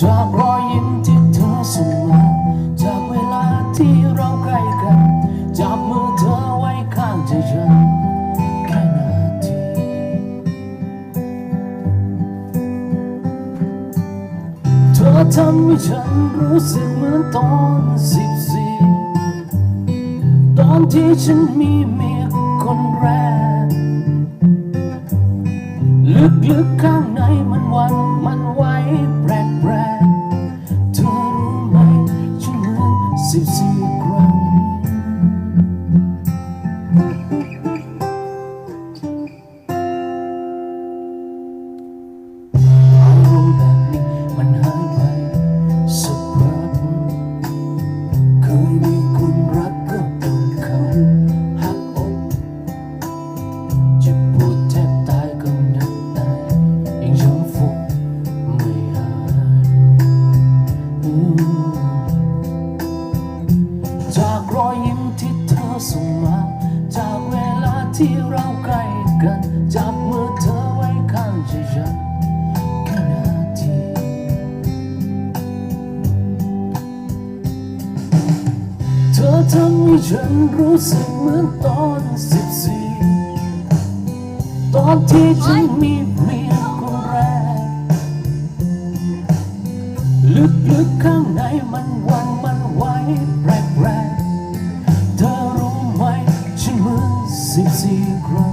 จากรอยยิ้มที่เธอส่งมา จากเวลาที่เราใกล้กันจับมือเธอไว้ข้างใจฉันแค่นาทีเธอทำให้ฉันรู้สึกเหมือนตอนสิบสี่ตอนที่ฉันมีเมียคนแรก ลึกๆข้างในมันวันมันไหว ส่งมา จากเวลาที่เราใกล้กัน จับมือเธอไว้ข้างใจฉันแค่นาทีเธอทำให้ฉันรู้สึกเหมือนตอนสิบสี่ตอนที่ฉันมีเมียคนแรก ลึกๆข้างในมันวัน Sissy cry.